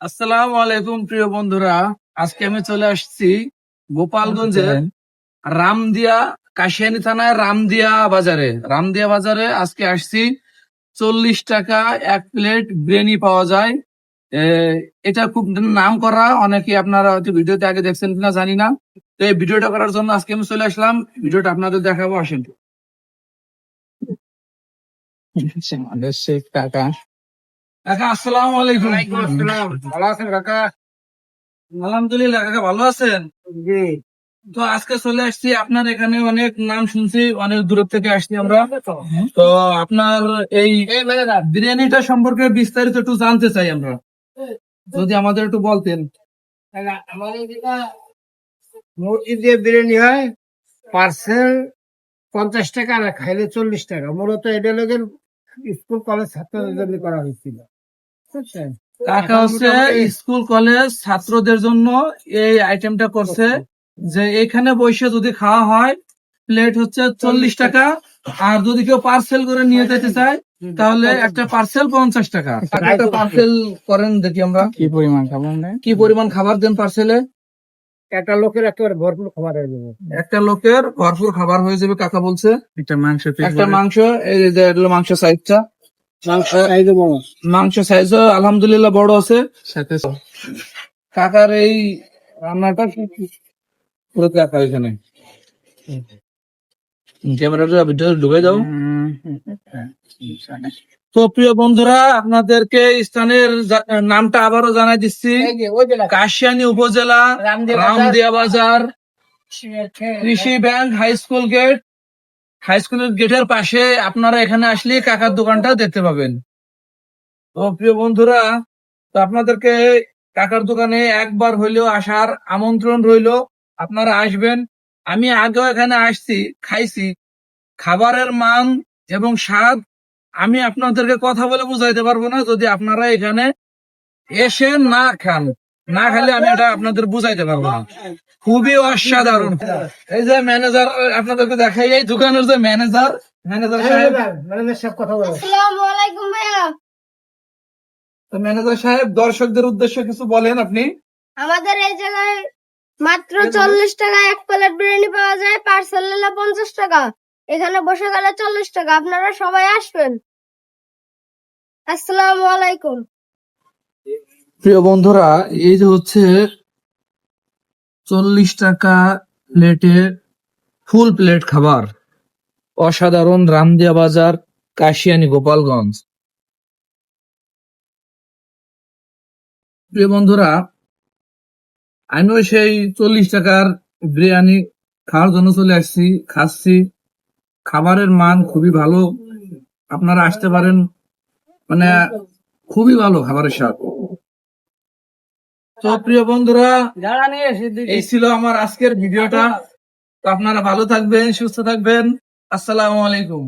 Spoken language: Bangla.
আসসালামু আলাইকুম প্রিয় বন্ধুরা। আজকে আমি চলে আসছি গোপালগঞ্জের রামদিয়া কাশিয়ানি থানায় রামদিয়া বাজারে। রামদিয়া বাজারে আজকে আসছি। চল্লিশ টাকা এক প্লেট বিরিয়ানি পাওয়া যায়। এটা খুব নাম করা অনেকে আপনারা হয়তো ভিডিওতে আগে দেখছেন কিনা জানি না। তো এই ভিডিওটা করার জন্য আজকে আমি চলে আসলাম। ভিডিওটা আপনাদের দেখাবো আসেন। আমাদের শেখ কাকা কাকা আসসালামু আলাইকুম। ভালো আছেন কাকা? আলহামদুলিল্লাহ কাকা ভালো আছেন? জি। তো আজকে চলে আসছি আপনার এখানে অনেক নাম শুনছি অনেক দূর থেকে আসছি আমরা। তো। আপনার এই বিরিয়ানিটা সম্পর্কে বিস্তারিত একটু জানতে চাই আমরা। যদি আমাদের একটু বলতেন। আমাদের মুরগি দিয়ে বিরিয়ানি হয় পার্সেল পঞ্চাশ টাকা আর খাইলে চল্লিশ টাকা। মূলত এটা লোকের স্কুল কলেজ ছাত্রদের জন্য করা হয়েছিল? কাকা হচ্ছে স্কুল কলেজ ছাত্রদের জন্য এই আইটেমটা করছে। যে এখানে বসে যদি খাওয়া হয় প্লেট হচ্ছে চল্লিশ টাকা। আর যদি কেউ পার্সেল করে নিয়ে যেতে চায় তাহলে একটা পার্সেল পঞ্চাশ টাকা। একটা পার্সেল করেন দেখি আমরা। কি পরিমাণ খাবার নেই কি পরিমাণ খাবার দেন পার্সেলে একটা লোকের একেবারে ভরপুর খাবার হয়ে যাবে। একটা লোকের ভরপুর খাবার হয়ে যাবে কাকা বলছে। একটা মাংস একটা মাংস এই যে মাংস সাইজটা মাংস সাইজও আলহামদুলিল্লাহ বড় আছে। সাথে কাকার এই রান্নাটা পুরো কাকা এখানে। ক্যামেরাটা ভিতরে ঢুকে দাও। তো প্রিয় বন্ধুরা আপনাদেরকে স্থানের নামটা আবারও জানাই দিচ্ছি। কাশিয়ানী উপজেলা। Ramdia Bazar. Krishi bank high school gate. High স্কুলের গেটের পাশে আপনারা এখানে আসলে কাকার দোকানটা দেখতে পাবেন। তো প্রিয় বন্ধুরা, তো আপনাদেরকে কাকার দোকানে একবার হইলেও আসার আমন্ত্রণ রইল। আপনারা আসবেন। আমি আগেও এখানে আসছি, খাইছি। খাবারের মান এবং স্বাদ আমি আপনাদেরকে কথা বলে বুঝাইতে পারব না যদি আপনারা এখানে এসে না খান। না খেলে আমি এটা আপনাদের বুঝাইতে পারব না। খুবই অসাধারণ। এই যে ম্যানেজার আপনাদেরকে দেখাই এই দোকানের যে ম্যানেজার ম্যানেজার সাহেব। ম্যানেজার সাহেব কথা বলো। আসসালামু আলাইকুম ভাইয়া। তো ম্যানেজার সাহেব দর্শকদের উদ্দেশ্যে কিছু বলেন আপনি। আমাদের এই জায়গায় মাত্র চল্লিশ টাকা এক প্লেট বিরিয়ানি পাওয়া যায় পার্সেল নিলে পঞ্চাশ টাকা। এখানে বসে গেলে চল্লিশ টাকা আপনারা সবাই আসবেন। আসসালামু আলাইকুম। প্রিয় বন্ধুরা, এই যে হচ্ছে চল্লিশ টাকা প্লেটে ফুল প্লেট খাবার, অসাধারণ রামদিয়া বাজার, কাশিয়ানি, গোপালগঞ্জ। প্রিয় বন্ধুরা, আমিও সেই চল্লিশ টাকার বিরিয়ানি খাওয়ার জন্য চলে আসছি, খাচ্ছি। খাবারের মান খুবই ভালো। আপনারা আসতে পারেন মানে খুবই ভালো খাবারের স্বাদ। তো প্রিয় বন্ধুরা এই ছিল আমার আজকের ভিডিওটা। তো আপনারা ভালো থাকবেন সুস্থ থাকবেন। আসসালামু আলাইকুম।